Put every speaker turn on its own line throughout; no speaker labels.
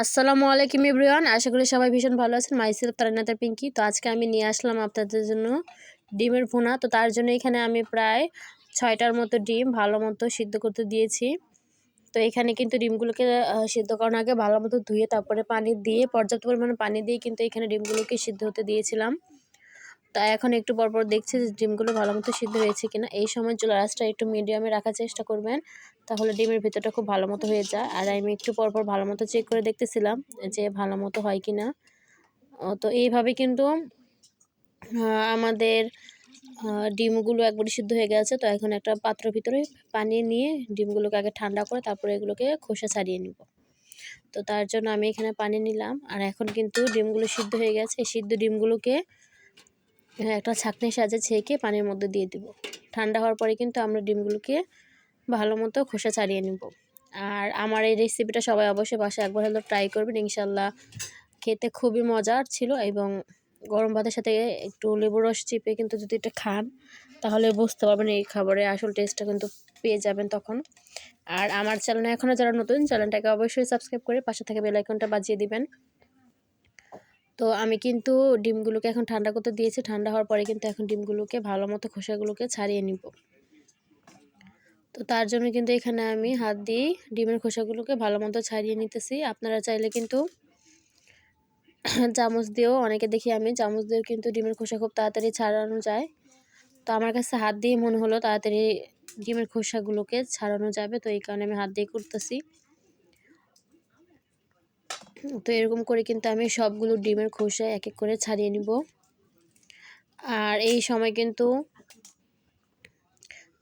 আসসালামু আলাইকুম ইব্রিয়ান আশা করি সবাই ভীষণ ভালো আছেন। মাইসেলফ তারানাতা পিঙ্কি তো আজকে আমি নিয়ে আসলাম আপনাদের জন্য ডিমের ভুনা। তো তার জন্য এখানে আমি প্রায় ছয়টার মতো ডিম ভালো মতো সিদ্ধ করতে দিয়েছি। তো এখানে কিন্তু ডিমগুলোকে সিদ্ধ করার আগে ভালো মতো ধুয়ে তারপরে পানি দিয়ে, পর্যাপ্ত পরিমাণে পানি দিয়ে কিন্তু এখানে ডিমগুলোকে সিদ্ধ হতে দিয়েছিলাম। তা এখন একটু পরপর দেখছি যে ডিমগুলো ভালো মতো সিদ্ধ হয়েছে কিনা। এই সময় চুলা রাসটা একটু মিডিয়ামে রাখার চেষ্টা করবেন, তাহলে ডিমের ভিতরটা খুব ভালো মতো হয়ে যায়। আর আমি একটু পরপর ভালো মতো চেক করে দেখতেছিলাম যে ভালো মতো হয় কিনা। তো এইভাবে কিন্তু আমাদের ডিমগুলো একবারে সিদ্ধ হয়ে গেছে। তো এখন একটা পাত্র ভিতরে পানি নিয়ে ডিমগুলোকে আগে ঠান্ডা করে তারপরে এগুলোকে খোসা ছাড়িয়ে নিব। তো তার জন্য আমি এখানে পানি নিলাম। আর এখন কিন্তু ডিমগুলো সিদ্ধ হয়ে গেছে। সিদ্ধ ডিমগুলোকে একটা ছাঁকনির সাহায্যে ছেঁকে পানির মধ্যে দিয়ে দিব। ঠান্ডা হওয়ার পরে কিন্তু আমরা ডিমগুলোকে ভালো মতো খোসা ছাড়িয়ে নেব। আর আমার এই রেসিপিটা সবাই অবশ্যই বাসায় একবার হলেও ট্রাই করবেন। ইনশাল্লাহ খেতে খুবই মজার ছিল এবং গরম ভাতের সাথে একটু লেবু রস চিপে কিন্তু যদি এটা খান, তাহলে বুঝতে পারবেন এই খাবারের আসল টেস্টটা কিন্তু পেয়ে যাবেন তখন। আর আমার চ্যানেলে এখনও যারা নতুন চ্যানেলটাকে অবশ্যই সাবস্ক্রাইব করে পাশে থেকে বেলাইকনটা বাজিয়ে দিবেন। তো আমি কিন্তু ডিমগুলোকে এখন ঠান্ডা করতে দিয়েছি। ঠান্ডা হওয়ার পরে কিন্তু এখন ডিমগুলোকে ভালো মতো খোসাগুলোকে ছাড়িয়ে নিব। তো তার জন্য কিন্তু এখানে আমি হাত দিয়ে ডিমের খোসাগুলোকে ভালো মতো ছাড়িয়ে নিতেছি। আপনারা চাইলে কিন্তু চামচ দিয়েও, অনেকে দেখি আমি চামচ দিয়েও কিন্তু ডিমের খোসা খুব তাড়াতাড়ি ছাড়ানো যায়। তো আমার কাছে হাত দিয়ে মনে হলো তাড়াতাড়ি ডিমের খোসাগুলোকে ছাড়ানো যাবে। তো এই কারণে আমি হাত দিয়ে করতেছি। তো এরকম করে কিন্তু আমি সবগুলো ডিমের খোসা এক এক করে ছাড়িয়ে নিব। আর এই সময় কিন্তু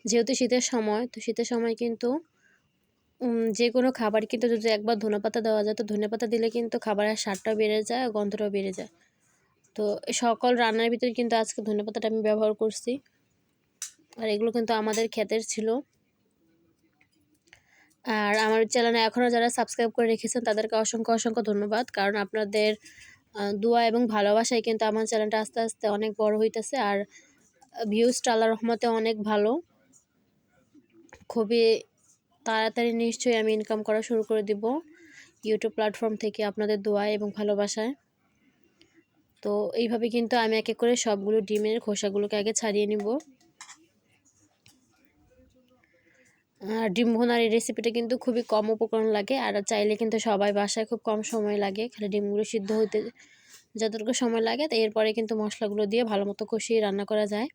যেহেতু শীতের সময়, তো শীতের সময় কিন্তু যে কোনো খাবার কিন্তু যদি একবার ধনেপাতা দেওয়া যায়, তো ধনেপাতা দিলে কিন্তু খাবারের স্বাদটাও বেড়ে যায় গন্ধটাও বেড়ে যায়। তো সকল রান্নার ভিতরে কিন্তু আজকে ধনেপাতাটা আমি ব্যবহার করছি। আর এগুলো কিন্তু আমাদের ক্ষেতের ছিল। আর আমার চ্যানেলে এখনও যারা সাবস্ক্রাইব করে রেখেছেন, তাদেরকে অসংখ্য অসংখ্য ধন্যবাদ। কারণ আপনাদের দোয়া এবং ভালোবাসায় কিন্তু আমার চ্যানেলটা আস্তে আস্তে অনেক বড় হইতেছে আর ভিউজটা আল্লাহ রহমতে অনেক ভালো। খুবই তাড়াতাড়ি নিশ্চয়ই আমি ইনকাম করা শুরু করে দিব ইউটিউব প্ল্যাটফর্ম থেকে আপনাদের দোয়া এবং ভালোবাসায়। তো এইভাবে কিন্তু আমি এক এক করে সবগুলো ডিমের খোসাগুলোকে আগে ছাড়িয়ে নিব আর ডিম ভোনার এই রেসিপিটা কিন্তু খুবই কম উপকরণ লাগে। আর চাইলে কিন্তু সবাই বাসায় খুব কম সময় লাগে খালি ডিমগুলো সিদ্ধ হতে যতটুকু সময় লাগে। তো এরপরে কিন্তু মশলাগুলো দিয়ে ভালো মতো কষিয়ে রান্না করা যায়।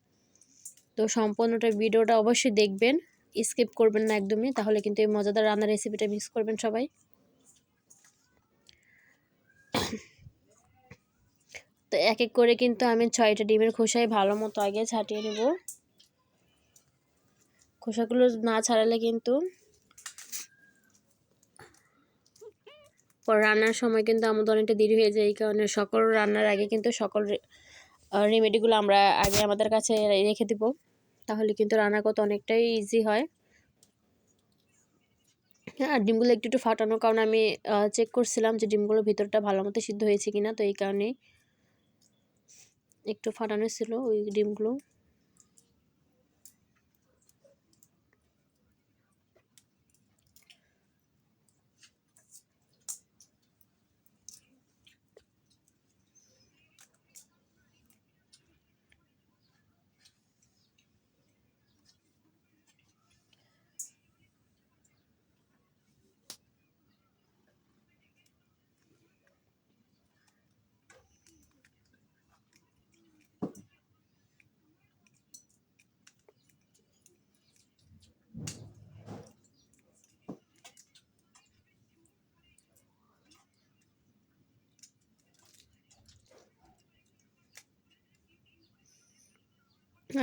তো সম্পূর্ণটা ভিডিওটা অবশ্যই দেখবেন। স্কিপ করবেন না একদমই, তাহলে কিন্তু এই মজাদার রান্নার রেসিপিটা মিক্স করবেন সবাই। তো এক এক করে কিন্তু আমি ছয়টা ডিমের খোসাই ভালো মতো আগে ছাটিয়ে নেব। খোসাগুলো না ছাড়ালে কিন্তু রান্নার সময় কিন্তু আমাদের অনেকটা দেরি হয়ে যায়, এই কারণে সকল রান্নার আগে কিন্তু সকল রেমেডিগুলো আমরা আগে আমাদের কাছে রেখে দিব। তাহলে কিন্তু রান্না করতে অনেকটাই ইজি হয়। আর ডিমগুলো একটু একটু ফাটানোর কারণে আমি চেক করছিলাম যে ডিমগুলোর ভিতরটা ভালো মতো সিদ্ধ হয়েছে কিনা, তো এই কারণে একটু ফাটানো ছিল ওই ডিমগুলো।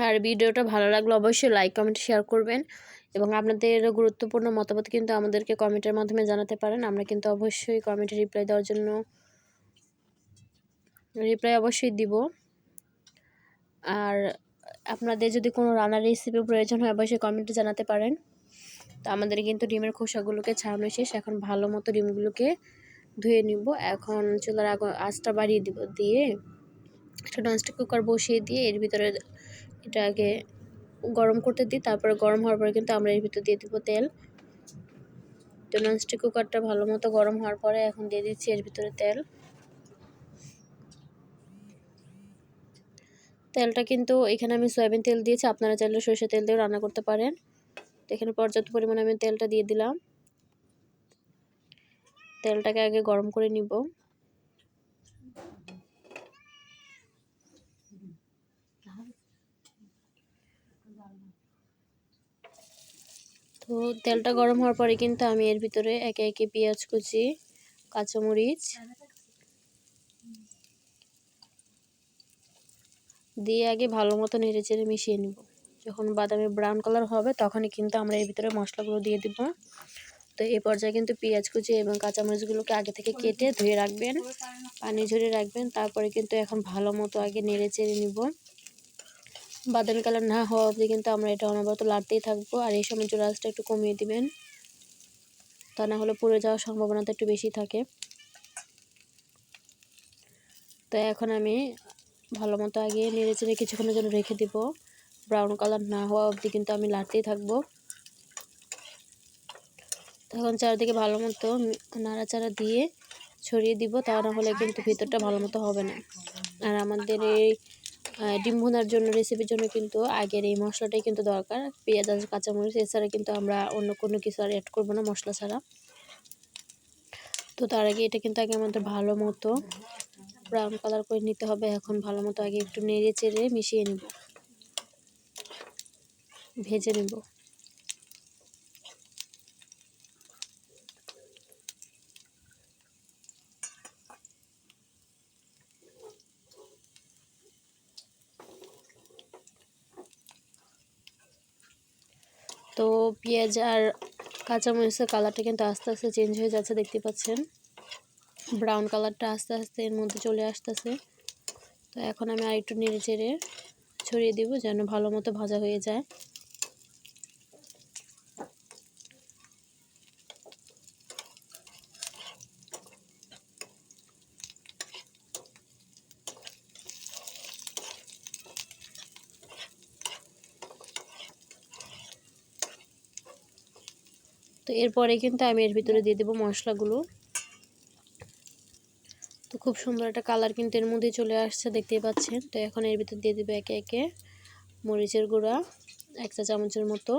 আর ভিডিওটা ভালো লাগলে অবশ্যই লাইক কমেন্ট শেয়ার করবেন। এবং আপনাদের গুরুত্বপূর্ণ মতামত কিন্তু আমাদেরকে কমেন্টের মাধ্যমে জানাতে পারেন। আমরা কিন্তু অবশ্যই কমেন্টে রিপ্লাই দেওয়ার জন্য রিপ্লাই অবশ্যই দিব। আর আপনাদের যদি কোনো রান্নার রেসিপি প্রয়োজন হয়, অবশ্যই কমেন্টে জানাতে পারেন। তো আমাদের কিন্তু ডিমের খোসাগুলোকে ছাড়ানো শেষ। এখন ভালো মতো ডিমগুলোকে ধুয়ে নিব। এখন চুলার আগ আঁচটা বাড়িয়ে দিব। দিয়ে একটা ননস্টিক কুকার বসিয়ে দিয়ে এর ভিতরে এটা আগে গরম করতে দিই, তারপরে গরম হওয়ার পরে কিন্তু আমরা এর ভিতর দিয়ে দিব তেল। তো ননস্টিক কুকারটা ভালো মতো গরম হওয়ার পরে এখন দিয়ে দিচ্ছি এর ভিতরে তেল। তেলটা কিন্তু এখানে আমি সয়াবিন তেল দিয়েছি, আপনারা চাইলে সরষের তেল দিয়েও রান্না করতে পারেন। তো এখানে পর্যাপ্ত পরিমাণে আমি তেলটা দিয়ে দিলাম। তেলটাকে আগে গরম করে নিব। তো তেলটা গরম হওয়ার পরে কিন্তু আমি এর ভিতরে একে একে পেঁয়াজ কুচি, কাঁচামরিচ দিয়ে আগে ভালো মতো নেড়ে চেড়ে মিশিয়ে নিব। যখন বাদামি ব্রাউন কালার হবে তখনই কিন্তু আমরা এর ভিতরে মশলাগুলো দিয়ে দিব। তো এই পর্যায়ে কিন্তু পেঁয়াজ কুচি এবং কাঁচামরিচগুলোকে আগে থেকে কেটে ধুয়ে রাখবেন, পানি ঝরিয়ে রাখবেন, তারপরে কিন্তু এখন ভালো মতো আগে নেড়ে চেড়ে নিব। বাদামি কালার না হওয়া অবধি কিন্তু আমরা এটা অনবরত লাড়তেই থাকব। আর এই সময় আঁচটা একটু কমিয়ে দিবেন। তা না হলে পুড়ে যাওয়ার সম্ভাবনাটা একটু বেশি থাকে। তো এখন আমি ভালো মতো আগে নেড়ে চেড়ে কিছুক্ষণের জন্য রেখে দিব। ব্রাউন কালার না হওয়া অবধি কিন্তু আমি লাড়তেই থাকব। তখন চারিদিকে ভালো মতো নাড়াচাড়া দিয়ে ছড়িয়ে দিব। তা না হলে কিন্তু ভিতরটা ভালো মতো হবে না। আর আমাদের এই ডিম ভুনার জন্য রেসিপির জন্য কিন্তু আগের এই মশলাটাই কিন্তু দরকার। পেঁয়াজ আর কাঁচামরিচ, এছাড়া কিন্তু আমরা অন্য কোনো কিছু আর অ্যাড করব না মশলা ছাড়া। তো তার আগে এটা কিন্তু আগে আমাদের ভালো মতো ব্রাউন কালার করে নিতে হবে। এখন ভালো মতো আগে একটু নেড়ে চেড়ে মিশিয়ে নিব। ভেজে নেব। তো পেঁয়াজ আর কাঁচামরিচের কালারটা কিন্তু আস্তে আস্তে চেঞ্জ হয়ে যাচ্ছে, দেখতে পাচ্ছেন। ব্রাউন কালারটা আস্তে আস্তে এর মধ্যে চলে আসতেছে। তো এখন আমি আর একটু নেড়ে চেড়ে ছড়িয়ে দিব যেন ভালো মতো ভাজা হয়ে যায়। তো এরপরে কিন্তু আমি এর ভিতরে দিয়ে দেবো মশলাগুলো। তো খুব সুন্দর একটা কালার কিন্তু এর মধ্যে চলে আসছে, দেখতেই পাচ্ছেন। তো এখন এর ভিতর দিয়ে দেবো একে একে মরিচের গুঁড়া, এক চা চামচের মতো।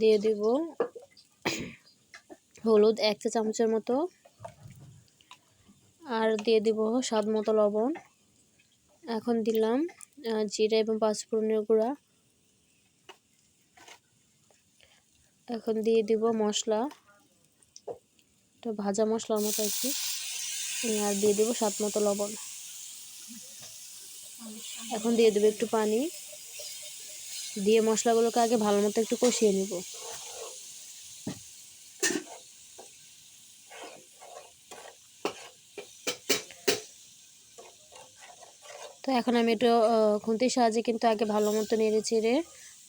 দিয়ে দেব হলুদ, এক চা চামচের মতো। আর দিয়ে দিব স্বাদ মতো লবণ। এখন দিলাম জিরা এবং পাঁচফোড়নের গুঁড়া। এখন দিয়ে দিব মশলা। তো ভাজা মশলার মতো আর কি। আর দিয়ে দেবো স্বাদ মতো লবণ। এখন দিয়ে দেবো একটু পানি। দিয়ে মশলাগুলোকে আগে ভালো মতো একটু কষিয়ে নেব। তো এখন আমি একটু খুন্তির সাহায্যে কিন্তু আগে ভালো মতো নেড়ে চেড়ে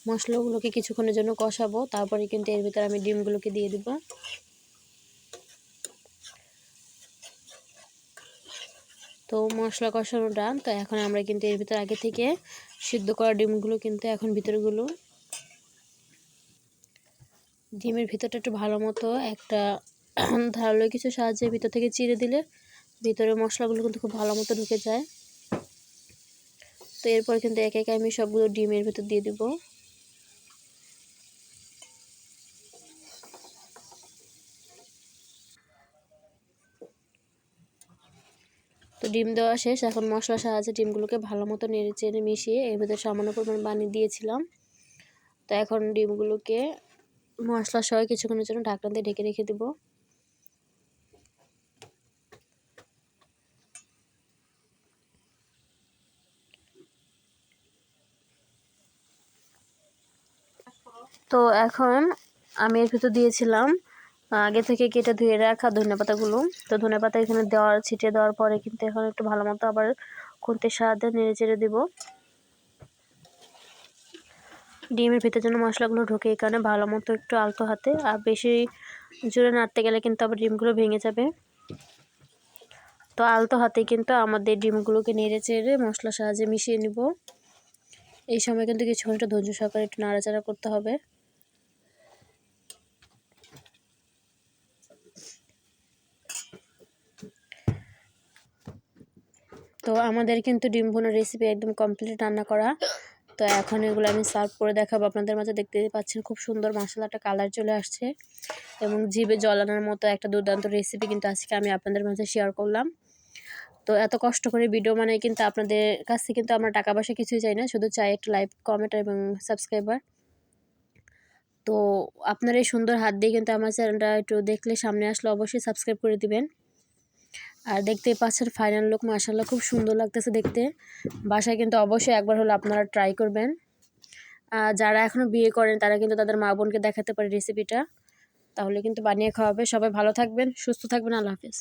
মশলাগুলোকে কিছুক্ষণের জন্য কষাবো, তারপরে কিন্তু এর ভিতরে আমি ডিমগুলোকে দিয়ে দিব। তো মশলা কষানোটা তো এখন আমরা কিন্তু এর ভিতরে আগে থেকে সিদ্ধ করা ডিমগুলো কিন্তু এখন ভিতরগুলো ডিমের ভিতরটা একটু ভালো মতো একটা ধারালো কিছু সাহায্যে ভিতর থেকে চিড়ে দিলে ভিতরে মশলাগুলো কিন্তু খুব ভালো মতো ঢুকে যায়। তো এরপর কিন্তু একে একে আমি সবগুলো ডিমের ভিতর দিয়ে দেবো। ডিম দেওয়া শেষ। এখন মশলার সাহায্যে ডিমগুলোকে ভালো মতো নেড়ে চেড়ে মিশিয়ে এর ভিতরে সামান্য পরিমাণ পানি দিয়েছিলাম। তো এখন ডিমগুলোকে মশলা সহ কিছুক্ষণের জন্য ঢাকনা দিয়ে ঢেকে রেখে দেব। তো এখন আমি এর ভিতর দিয়েছিলাম আগে থেকে কেটে ধুয়ে রাখা ধনে পাতাগুলো তো ধনে পাতা এখানে দেওয়ার, ছিটিয়ে দেওয়ার পরে কিন্তু এখন একটু ভালো মতো আবার খুন্তির সাহায্যে নেড়ে চেড়ে দেবো। ডিমের ভিতরে জন্য মশলাগুলো ঢুকে কারণে ভালো মতো একটু আলতো হাতে। আর বেশি জোরে নাড়তে গেলে কিন্তু আবার ডিমগুলো ভেঙে যাবে। তো আলতো হাতে কিন্তু আমাদের ডিমগুলোকে নেড়ে চেড়ে মশলার সাহায্যে মিশিয়ে নিব। এই সময় কিন্তু কিছুক্ষণটা ধৈর্য সহকারে একটু নাড়াচাড়া করতে হবে। তো আমাদের কিন্তু ডিম ভুনার রেসিপি একদম কমপ্লিট রান্না করা। তো এখন এগুলো আমি সার্ভ করে দেখাবো। আপনাদের মাঝে দেখতে পাচ্ছেন খুব সুন্দর মশলাটা কালার চলে আসছে এবং জিভে জলানোর মতো একটা দুর্দান্ত রেসিপি কিন্তু আজকে আমি আপনাদের মাঝে শেয়ার করলাম। তো এত কষ্ট করে ভিডিও মানে কিন্তু আপনাদের কাছ কিন্তু আমরা টাকা পয়সা কিছুই চাই না, শুধু চাই একটু লাইক কমেন্ট এবং সাবস্ক্রাইবার তো আপনার এই সুন্দর হাত দিয়ে কিন্তু আমার চ্যানেলটা একটু দেখলে সামনে আসলে অবশ্যই সাবস্ক্রাইব করে দিবেন। আর দেখতে পাচ্ছেন ফাইনাল লুক মাসাল্লাহ খুব সুন্দর লাগতেছে দেখতে। বাসায় কিন্তু অবশ্যই একবার হলো আপনারা ট্রাই করবেন। যারা এখনও বিয়ে করেন, তারা কিন্তু তাদের মা বোনকে দেখাতে পারে রেসিপিটা তাহলে কিন্তু বানিয়ে খাওয়াবে। সবাই ভালো থাকবেন, সুস্থ থাকবেন, আল্লাহ হাফিজ।